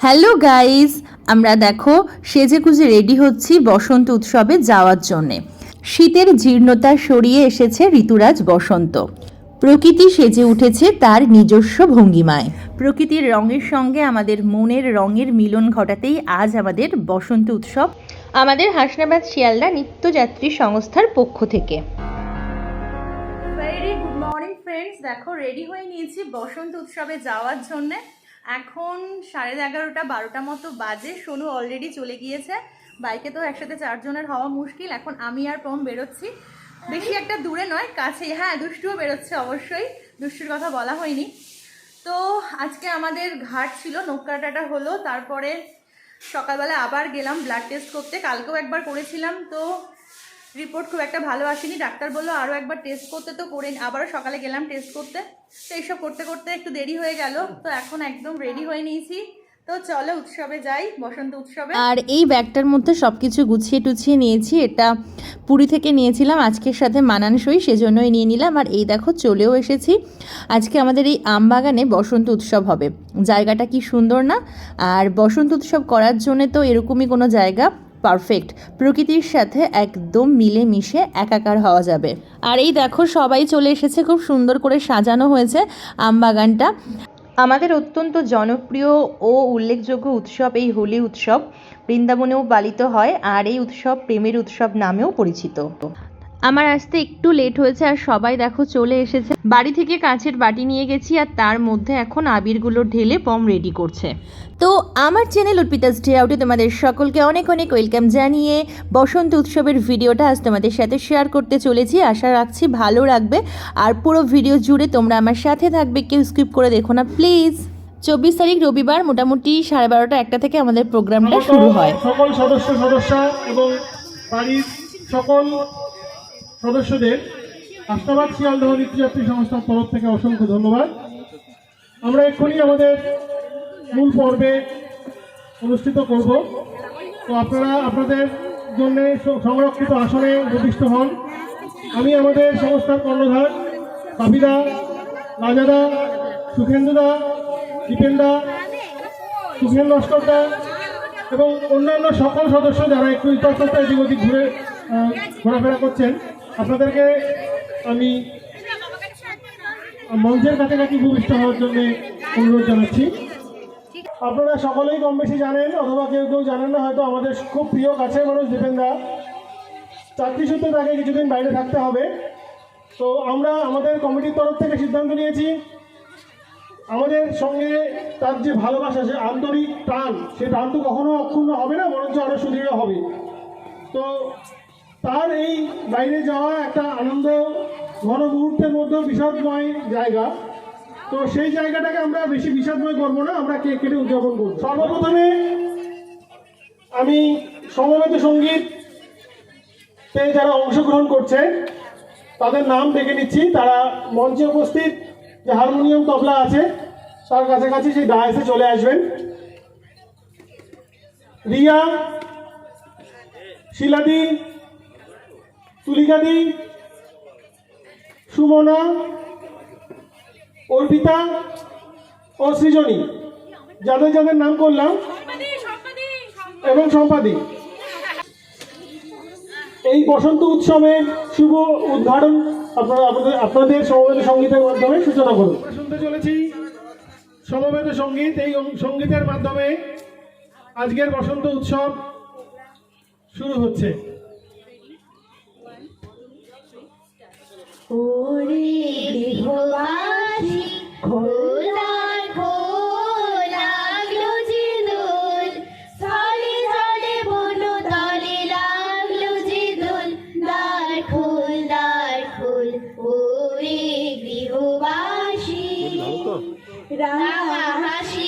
Hello guys আমরা দেখো সেজে গুজে রেডি হচ্ছি বসন্ত উৎসবে যাওয়ার জন্যে। শীতের জীর্ণতা সরিয়ে এসেছে ঋতুরাজ বসন্ত। প্রকৃতি সেজে উঠেছে তার নিজস্ব ভঙ্গিমায়। প্রকৃতির রঙের সঙ্গে আমাদের মনের রঙের মিলন ঘটাতেই আজ আমাদের বসন্ত উৎসব। আমাদের হাসনাবাদ শিয়ালদা নিত্যযাত্রী সংস্থার পক্ষ থেকে। ভেরি গুড মর্নিং ফ্রেন্ডস দেখো রেডি হয়ে নিয়েছি বসন্ত উৎসবে যাওয়ার জন্যে। এখন সাড়ে এগারোটা বারোটা মতো বাজে। সোনু অলরেডি চলে গিয়েছে। বাইকে তো একসাথে চারজনের হওয়া মুশকিল। এখন আমি আর পম বেরোচ্ছি। বেশি একটা দূরে নয় কাছেই। হ্যাঁ দুষ্টুও বেরোচ্ছে অবশ্যই। দুষ্টুর কথা বলা হয়নি। তো আজকে আমাদের ঘাট ছিল, নৌকাটাটা হলো। তারপরে সকালবেলা আবার গেলাম ব্লাড টেস্ট করতে। কালকেও একবার করেছিলাম, তো রিপোর্ট খুব একটা ভালো আসেনি। ডাক্তার বলল আরও একবার টেস্ট করতে তো করে আবারও সকালে গেলাম টেস্ট করতে। তো এইসব করতে করতে একটু দেরি হয়ে গেল। তো এখন একদম রেডি হয়ে নিয়েছি। তো চলো উৎসবে যাই, বসন্ত উৎসবে। আর এই ব্যাগটার মধ্যে সব কিছু গুছিয়ে টুছিয়ে নিয়েছি, এটা পুরী থেকে নিয়েছিলাম, আজকের সাথে মানানসই, সেজন্যই নিয়ে নিলাম। আর এই দেখো, চলেও এসেছি। আজকে আমাদের এই আম বাগানে বসন্ত উৎসব হবে। জায়গাটা কি সুন্দর না? আর বসন্ত উৎসব করার জন্য তো এরকমই কোনো জায়গা পারফেক্ট। প্রকৃতির সাথে একদম মিলে মিশে একাকার হওয়া যাবে। আর এই দেখো, সবাই চলে এসেছে, খুব সুন্দর করে সাজানো হয়েছে আমবাগানটা। আমাদের অত্যন্ত জনপ্রিয় ও উল্লেখযোগ্য উৎসব এই হোলি উৎসব বৃন্দাবনেও পালিত হয় আর এই উৎসব প্রেমের উৎসব নামেও পরিচিত। আমার আসতে একটু লেট হয়েছে আর সবাই দেখো চলে এসেছে। বাড়ি থেকে কাঁচের বাটি নিয়ে গেছি আর তার মধ্যে এখন আবিরগুলো ঢেলে পম রেডি করছে। তো আমার চ্যানেল অর্পিতাস ডে আউটে তোমাদের সকলকে অনেক অনেক ওয়েলকাম জানিয়ে বসন্ত উৎসবের ভিডিওটা আজ তোমাদের সাথে শেয়ার করতে চলেছি। আশা রাখছি ভালো লাগবে। আর পুরো ভিডিও জুড়ে তোমরা আমার সাথে থাকবে। কেউ স্কিপ করে দেখো না প্লিজ চব্বিশ তারিখ রবিবার মোটামুটি সাড়ে বারোটা একটা থেকে আমাদের প্রোগ্রামটা শুরু হয়। সকল সদস্য সদস্যা এবং বাড়ির সকল সদস্যদের আশাবাদ শিয়ালদহ নিত্যযাত্রী সংস্থার তরফ থেকে অসংখ্য ধন্যবাদ। আমরা এক্ষুনি আমাদের মূল পর্বে অনুষ্ঠিত করব। তো আপনারা, আপনাদের জন্য সংরক্ষিত আসনে উপবিষ্ট হন। আমি আমাদের সংস্থার কর্ণধার কাবিদা রাজাদা, সুখেন্দুদা, দীপেন্দা সুখেন লস্করদা এবং অন্যান্য সকল সদস্য যারা একটু ইতস্তত এদিক ওদিক ঘুরে ঘোরাফেরা করছেন আপনাদেরকে আমি মঞ্চের কাছাকাছি ভূমিষ্ঠ হওয়ার জন্য অনুরোধ জানাচ্ছি। আপনারা সকলেই কম বেশি জানেন, অথবা কেউ কেউ জানেন না, হয়তো আমাদের খুব প্রিয় কাছের মানুষ দীপেনদা চাকরি সূত্রে তাকে কিছুদিন বাইরে থাকতে হবে। তো আমরা আমাদের কমিটির তরফ থেকে সিদ্ধান্ত নিয়েছি, আমাদের সঙ্গে তার যে ভালোবাসা সে আন্তরিক প্রাণ সে প্রাণ তো কখনো অক্ষুণ্ণ হবে না, বরঞ্চ আরও সুদৃঢ় হবে। তো তার এই বাইরে যাওয়া একটা আনন্দ ঘন মুহূর্তের মধ্যেও বিষাদময় জায়গা। তো সেই জায়গাটাকে আমরা বেশি বিষাদময় করব না, আমরা কেক কেটে উদযাপন করব। সর্বপ্রথমে আমি সমবেত সংগীত যারা অংশগ্রহণ করছে, তাদের নাম ডেকে নিচ্ছি। তারা মঞ্চে উপস্থিত, যে হারমোনিয়াম তবলা আছে, তার কাছাকাছি সেই ডায়াসে চলে আসবেন। রিয়া, শিলাদি তুলিকাদি সুমনা, অর্পিতা ও সৃজনী। যাদের যাদের নাম করলাম এবং সম্পাদিক এই বসন্ত উৎসবের শুভ উদ্ঘাটন আপনাদের আপনাদের সমবেত সঙ্গীতের মাধ্যমে সূচনা করুন। শুনতে চলেছি। সমবেত সংগীত, এই সঙ্গীতের মাধ্যমে আজকের বসন্ত উৎসব শুরু হচ্ছে। ওরে গৃহবাসী খোলার খোলাগলো যে দোল। স্থলে স্থলে বনো তলে লাগল যে দোল। দ্বার খোল দ্বার খোল ওরে গৃহবাসী। রাঙা হাসি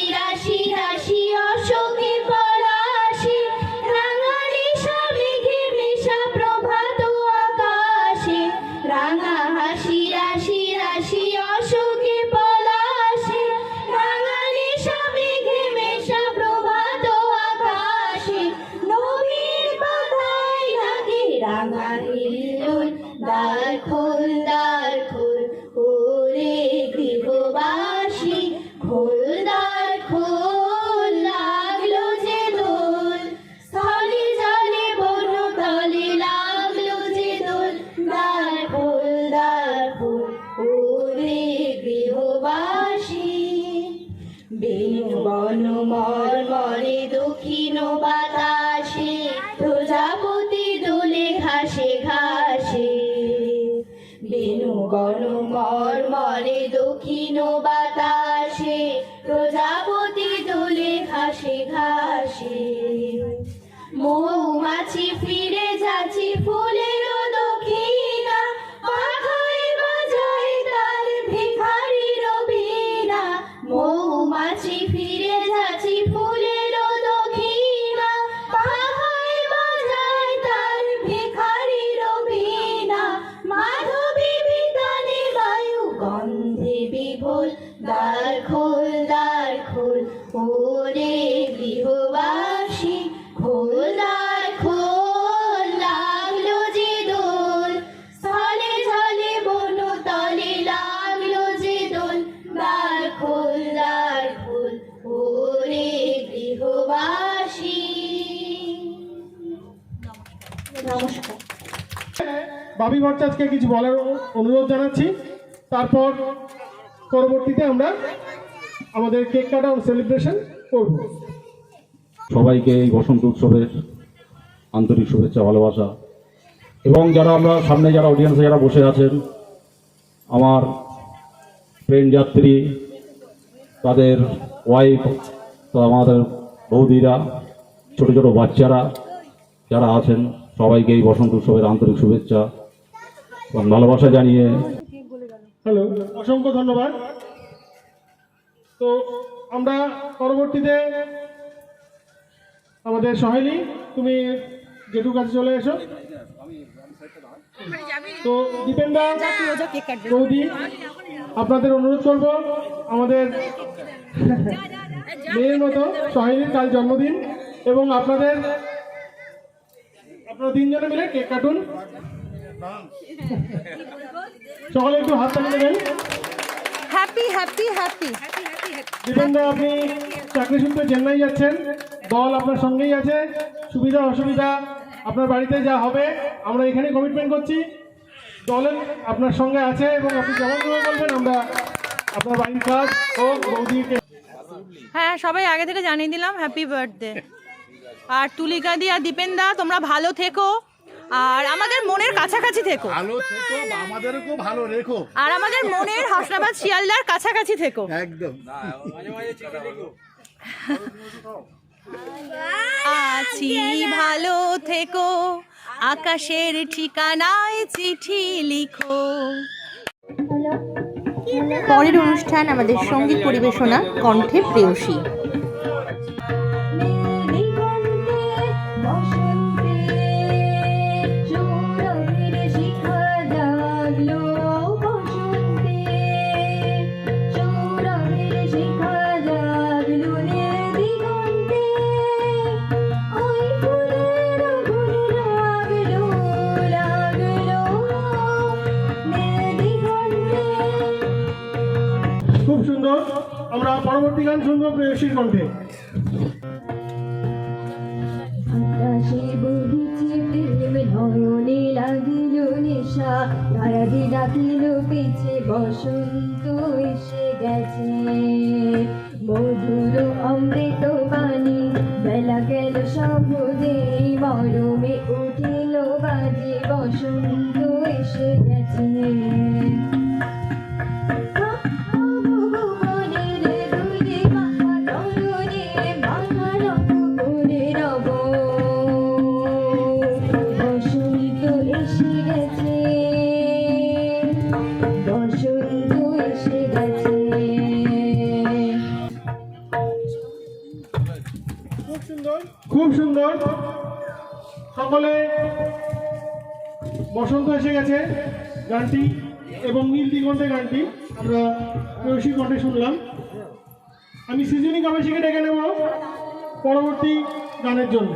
ঘাসে ঘাসে বেনু গণ মর মরে দক্ষিণ বাতাসে নমস্কার। বাবি ভট্টাচার্যকে কিছু বলার অনুরোধ জানাচ্ছি। তারপর পরবর্তীতে আমরা আমাদের কেক কাটা সেলিব্রেশন করব। সবাইকে এই বসন্ত উৎসবের আন্তরিক শুভেচ্ছা ভালোবাসা। এবং যারা আমরা সামনে যারা অডিয়েন্সে যারা বসে আছেন আমার ট্রেন যাত্রী তাদের ওয়াইফ তো আমাদের বৌদিরা ছোট ছোট বাচ্চারা যারা আছেন সবাইকে এই বসন্ত উৎসবের আন্তরিক শুভেচ্ছা এবং ভালোবাসা জানিয়ে হ্যালো, অসংখ্য ধন্যবাদ। তো আমরা পরবর্তীতে আমাদের সহেলি, তুমি জেঠু কাছে চলে এসো। তো দীপেন্দা, বৌদি, আপনাদের অনুরোধ করব, আমাদের মেয়ের মতো সহেলির কাল জন্মদিন এবং আপনাদের আপনারা তিনজনে মিলে কেক কাটুন। সকলে একটু হাত তালি দেবেন হ্যাপি হ্যাপি হ্যাপি দীপেন্দা আপনি চাকরি সূত্রে চেন্নাই যাচ্ছেন। দল আপনার সঙ্গেই আছে। সুবিধা অসুবিধা আপনার বাড়িতে যা হবে আমরা এখানে কমিটমেন্ট করছি। দলের আপনার সঙ্গে আছে এবং আপনি যেমন করে বলবেন আমরা আপনার বাড়ির কাজ ও বৌদিকে হ্যাঁ সবাই আগে থেকে জানিয়ে দিলাম হ্যাপি বার্থডে আর তুলিকা দি আর দীপেনদা তোমরা ভালো থেকো। আর আমাদের মনের কাছাকাছি থেকো। ভালো থেকো আমাদেরকেও ভালো রেখো। আর আমাদের মনের হাসনাবাদ শিয়ালদার কাছাকাছি থেকো। একদম। আছি ভালো থেকো আকাশের ঠিকানায় চিঠি লিখো। পরের অনুষ্ঠান আমাদের সংগীত পরিবেশনা কণ্ঠে প্রেয়সী। গান শুনব প্রেয়সীর কণ্ঠে আকাশে বহিছে প্রেম নয়নে লাগিল নেশা তারাদি ডাকিল পিছে বসন্ত আমি সুজনী কাবাসীকে ডেকে নেব? পরবর্তী গানের জন্য।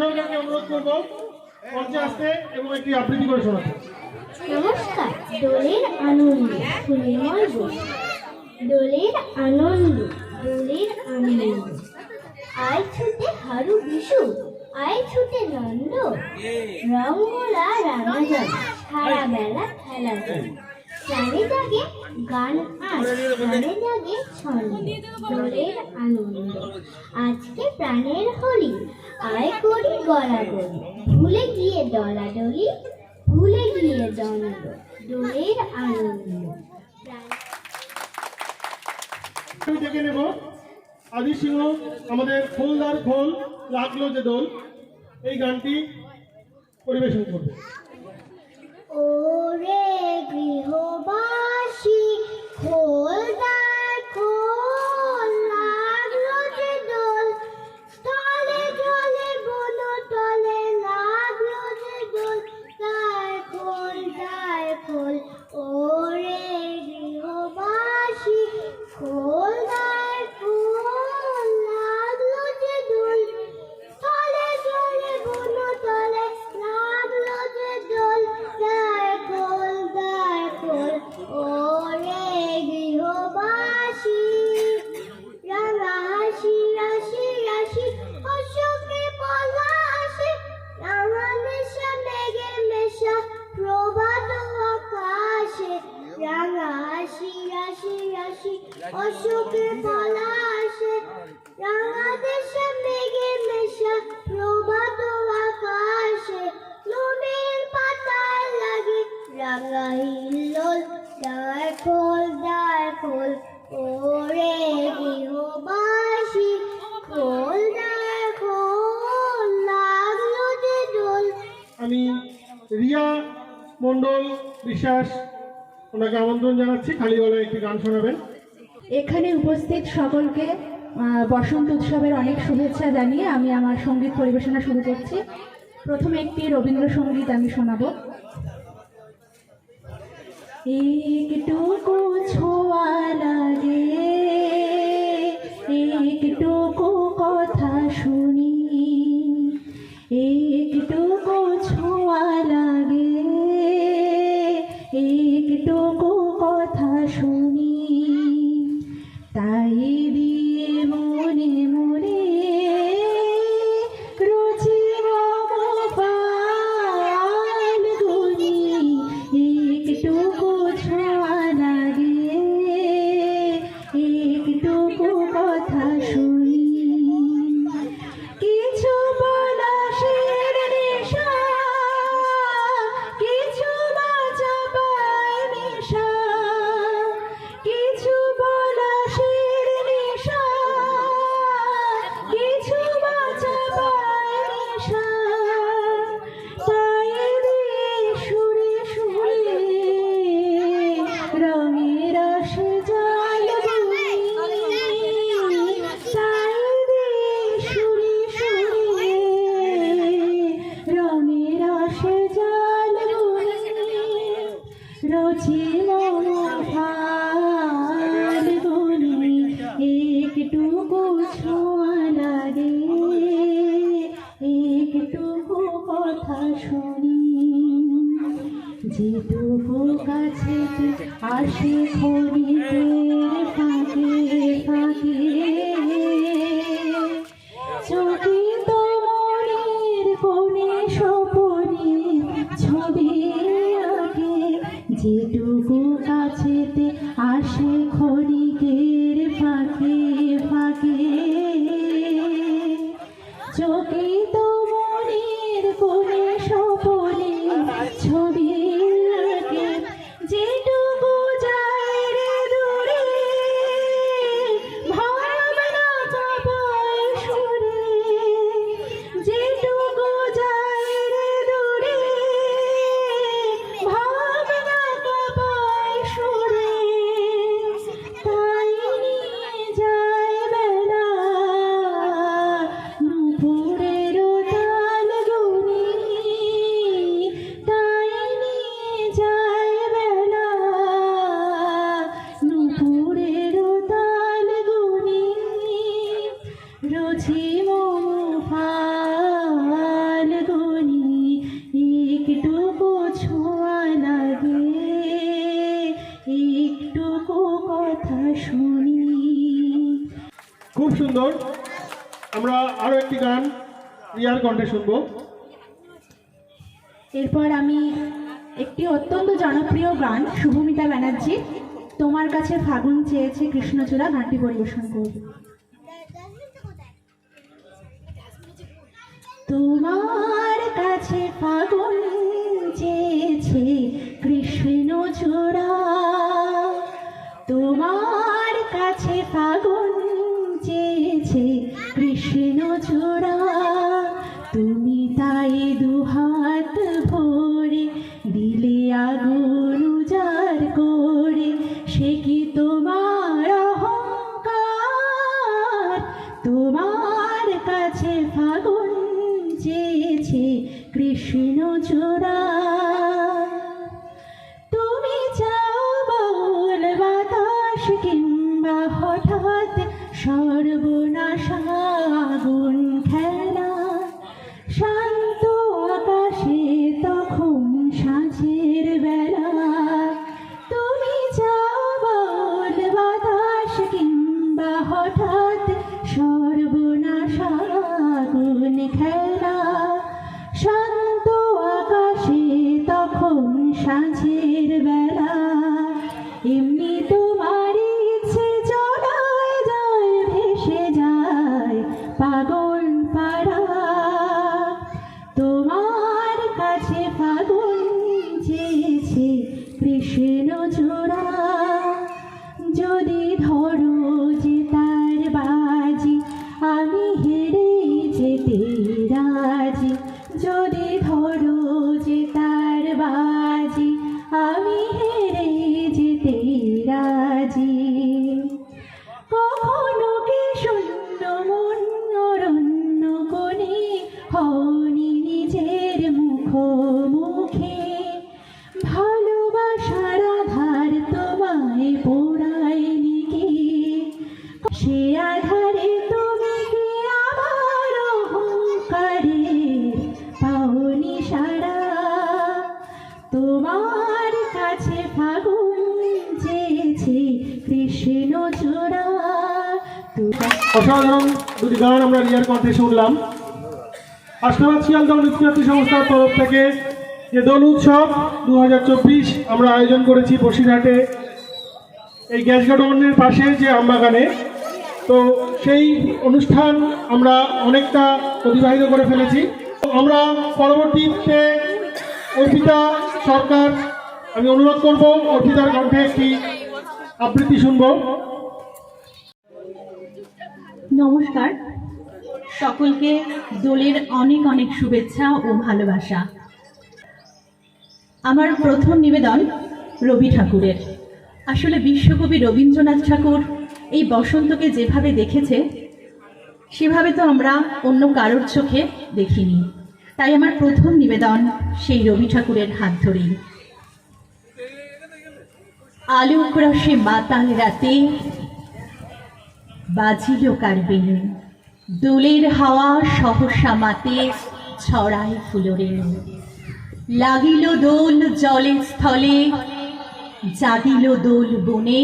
সরকারকে অনুরোধ করব মঞ্চে আসতে এবং একটি আবৃত্তি করে শোনাতে। নমস্কার, দোলের আনন্দ সুনিমল ঘোষ। দোলের আনন্দ দোলের আনন্দ। আয় ছুটে হারু বিশু, আয় ছুটে নন্দ। রঙ্গলা রাঙা যাবে সারা বেলা খেলা যাবে চারে জাগে গান আজ প্রাণে জাগে ছন্দে আনন্দ। আজকে প্রাণের হোলি, আয় করি গলাগলি ভুলে গিয়ে দলাদলি, ভুলে গিয়ে দ্বন্দ্ব, দোলের আনন্দ। ডেকে নেব? আদি সিংহ, আমাদের খোলদার খোল লাগল যে দোল। এই গানটি পরিবেশন করবে। ওরে গৃহবাসী খোলদা বিশ্বাস, ওনাকে আমন্ত্রণ জানাচ্ছি। খালি গলায় একটি গান শোনাবেন। এখানে উপস্থিত সকলকে বসন্ত উৎসবের অনেক শুভেচ্ছা জানিয়ে আমি আমার সংগীত পরিবেশনা শুরু করছি। প্রথমে একটি রবীন্দ্রসঙ্গীত আমি শোনাব। একটুকু ছোঁয়া লাগে রিয়ার কণ্ঠে শুনব। এরপর আমি একটি অত্যন্ত জনপ্রিয় গান, শুভমিতা ব্যানার্জি তোমার কাছে ফাগুন চেয়েছে কৃষ্ণচূড়া, গানটি পরিবেশন করব। তুমি তাই দুহাত তোমার কাছে ফাগুন চেয়েছে, কৃষ্ণ চূড়া। অসাধারণ দুটি গান আমরা রিয়ার কণ্ঠে শুনলাম। আশীর্বাদ শিয়ালদহ নৃত্যযাত্রী সংস্থার তরফ থেকে যে দোল উৎসব দু হাজার চব্বিশ আমরা আয়োজন করেছি বসিরহাটে, এই গ্যাস গোডাউনের পাশে যে আমবাগানে। তো সেই অনুষ্ঠান আমরা অনেকটা অতিবাহিত করে ফেলেছি। আমরা পরবর্তীতে অর্পিতা সরকার, আমি অনুরোধ করব অর্পিতার কণ্ঠে একটি আবৃত্তি শুনব। নমস্কার। সকলকে দোলের অনেক অনেক শুভেচ্ছা ও ভালোবাসা। আমার প্রথম নিবেদন রবি ঠাকুরের। আসলে বিশ্বকবি রবীন্দ্রনাথ ঠাকুর এই বসন্তকে যেভাবে দেখেছে, সেভাবে তো আমরা অন্য কারোর চোখে দেখিনি। তাই আমার প্রথম নিবেদন সেই রবি ঠাকুরের হাত ধরেই। আলু ক্রসে মাতাল রাতে বাজিল কারবেন দোলের হাওয়া সহসা মাতে ছড়ায় ফুলরেণু। লাগিল দোল জলে স্থলে, জাগিল দোল বনে,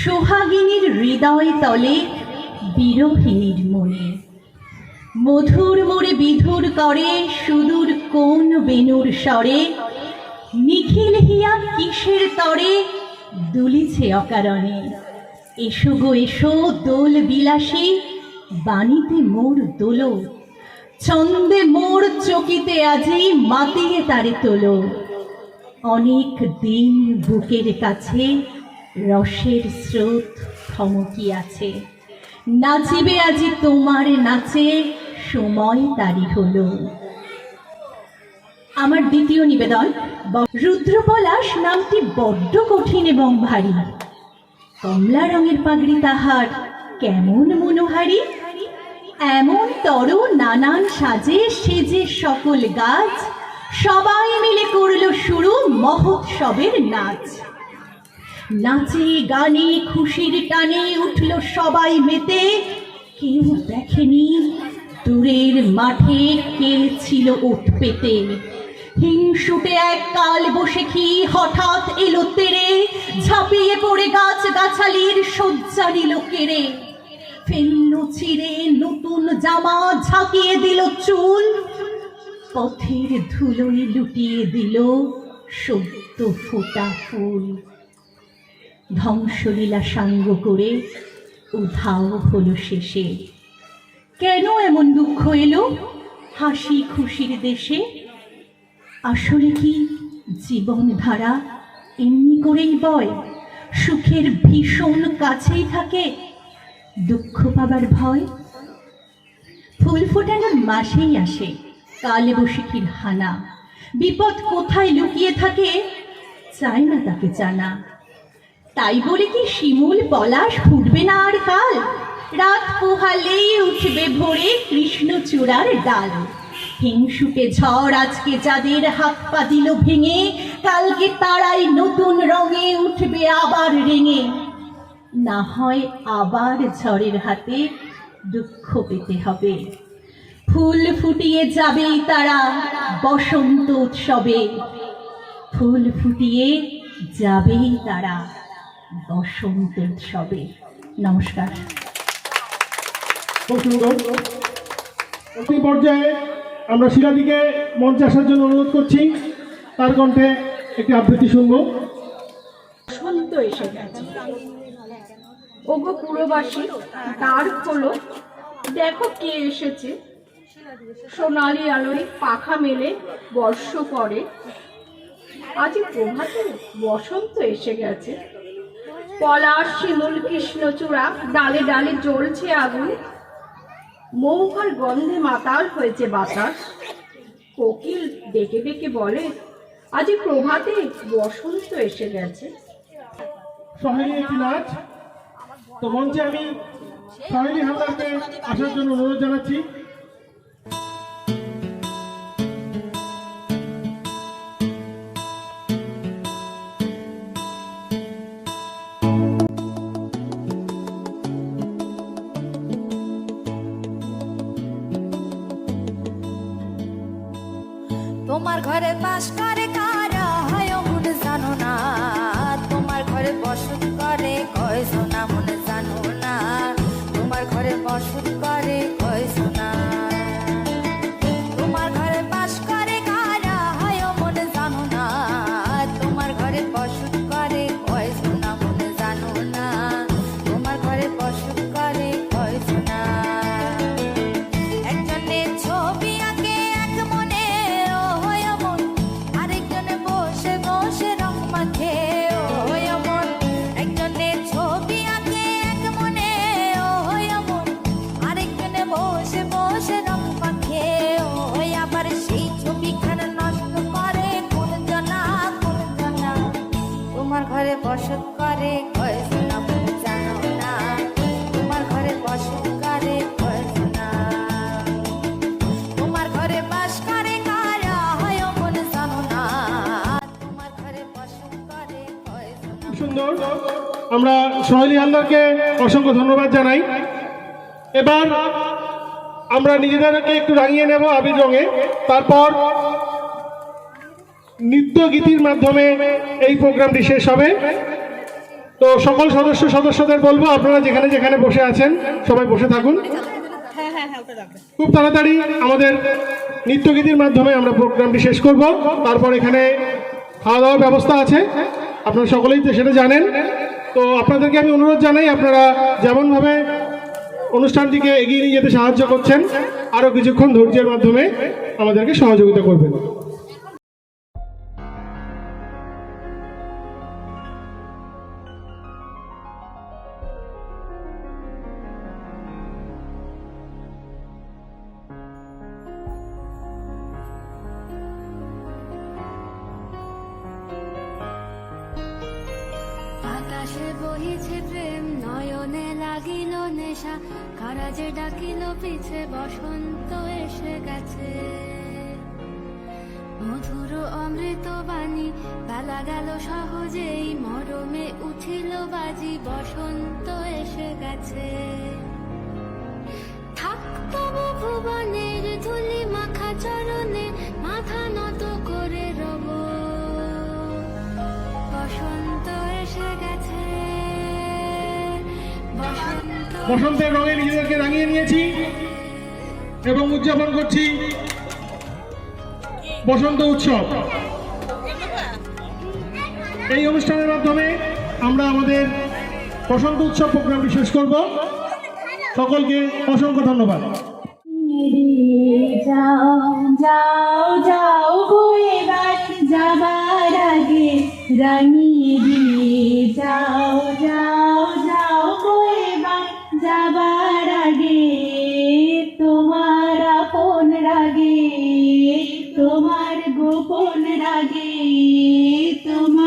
সোহাগিনীর হৃদয় তলে বিরোহিনীর মনে। মধুর মোরে বিধুর করে, সুদূর কোন বেনুর স্বরে? নিখিল হিয়া কিসের তরে? দুলিছে অকারণে। এসো গো, এসো দোল বিলাসী, বাণীতে মোর দোলো। ছন্দে মোর চকিতে আজি মাতিয়ে তারে তোলো। অনেক দিন বুকের কাছে রসের স্রোত থমকি আছে নাচিবে আজি তোমার নাচে সময় তারি হলো। আমার দ্বিতীয় নিবেদন রুদ্রপলাশ নামটি বড্ড কঠিন এবং ভারী। কমলা রঙের পাগড়ি তাহার কেমন মনোহারী? এমন তর নানান সাজে সেজে সকল গাছ, সবাই মিলে করল শুরু মহোৎসবের নাচ। নাচে, গানে, খুশির টানে উঠল সবাই মেতে, কেউ দেখেনি দূরের মাঠে কে ছিল ওঠ পেতে। হিংসুটে এক কাল বসে কি হঠাৎ এলো তেরে? ঝাঁপিয়ে পড়ে গাছ গাছালির শয্যা নিল কেড়ে। ফেলল ছিঁড়ে নতুন জামা, ঝাঁকিয়ে দিল চুল। পথের ধুলোয় লুটিয়ে দিল সত্য ফোটা ফুল। ধ্বংসলীলা সাঙ্গ করে উধাও হলো শেষে। কেন এমন দুঃখ এলো? হাসি খুশির দেশে? আসলে কি জীবন ধারা এমনি করেই বয়? সুখের ভীষণ কাছেই থাকে দুঃখ পাবার ভয়? ফুল ফোটানোর মাসেই আসে, কালে বসিকির হানা। বিপদ কোথায় লুকিয়ে থাকে চায় না তাকে জানা। তাই বলে কি শিমুল পলাশ ফুটবে না আর কাল? রাত পোহালেই উঠবে ভোরে কৃষ্ণচূড়ার ডাল হিংসুটে ঝড় আজকে যাদের হাত পা দিল ভেঙে, কালকে তারাই নতুন রঙে উঠবে আবার রেঙে। না হয় আবার ঝড়ের হাতে দুঃখ পেতে হবে। ফুল ফুটিয়ে যাবেই তারা বসন্ত উৎসবে। ফুল ফুটিয়ে যাবেই তারা বসন্ত উৎসবে। নমস্কার। পর্যায়ে আমরা শিলাদিকে মঞ্চে আসার জন্য অনুরোধ করছি। তার কণ্ঠে একটি আবৃত্তি শুনব। বসন্ত এসে গেছে। ওগো পুরবাসী, দ্বার খোলো। দেখো কে এসেছে। সোনালি আলোয় পাখা মেলে, বর্ষ করে। আজ প্রভাতে বসন্ত এসে গেছে। পলাশ, শিমুল, কৃষ্ণচূড়া, ডালে ডালে জ্বলছে আগুন। মৌহার গন্ধে মাতাল হয়েছে বাতাস। কোকিল ডেকে ডেকে বলে, আজ প্রভাতে বসন্ত এসে গেছে। তো মঞ্চে আমি সহেলি হালদারকে আসার জন্য অনুরোধ জানাচ্ছি। আমরা সোহেলি হালদারকে অসংখ্য ধন্যবাদ জানাই। এবার আমরা নিজেদেরকে একটু রাঙিয়ে নেব আবির রঙে। তারপর নৃত্য গীতির মাধ্যমে এই প্রোগ্রামটি শেষ হবে। তো সকল সদস্য সদস্যদের বলব, আপনারা যেখানে যেখানে বসে আছেন, সবাই বসে থাকুন। খুব তাড়াতাড়ি আমাদের নৃত্যগীতির মাধ্যমে আমরা প্রোগ্রামটি শেষ করব। তারপর এখানে খাওয়া দাওয়ার ব্যবস্থা আছে। আপনারা সকলেই তো সেটা জানেন। তো আপনাদেরকে আমি অনুরোধ জানাই, আপনারা যেমনভাবে অনুষ্ঠানটিকে এগিয়ে নিয়ে যেতে সাহায্য করছেন, আরও কিছুক্ষণ ধৈর্যের মাধ্যমে আমাদেরকে সহযোগিতা করবেন। বাজি বসন্ত এসে গেছে। থাক তবু ভুবনের ধুলি মাখা চরণে মাথা নত করে রব। বসন্ত এসে গেছে। বসন্ত বসন্তের রঙে নিজেদেরকে রাঙিয়ে নিয়েছি এবং উদযাপন করছি বসন্ত উৎসব। এই অনুষ্ঠানের মাধ্যমে আমরা আমাদের বসন্ত উৎসব প্রোগ্রামটি শেষ করব। সকলকে অসংখ্য ধন্যবাদ। যাও যাও যাবার যাও যাও যাও যাবার রাগে, তোমার গোপন রাগে, তোমার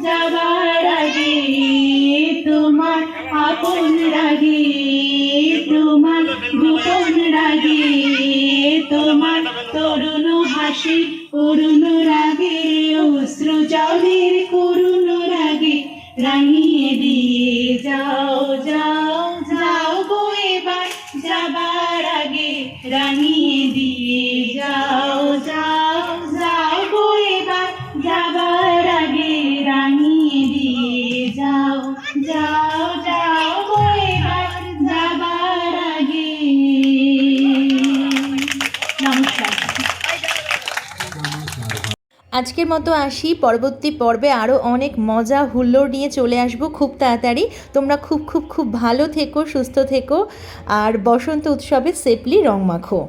এবার মতো আসি। পরবর্তী পর্বে আরও অনেক মজা হুল্লোড় নিয়ে চলে আসব। খুব তাড়াতাড়ি। তোমরা খুব খুব খুব ভালো থেকো, সুস্থ থেকো। আর বসন্ত উৎসবে সেফলি রং মাখো।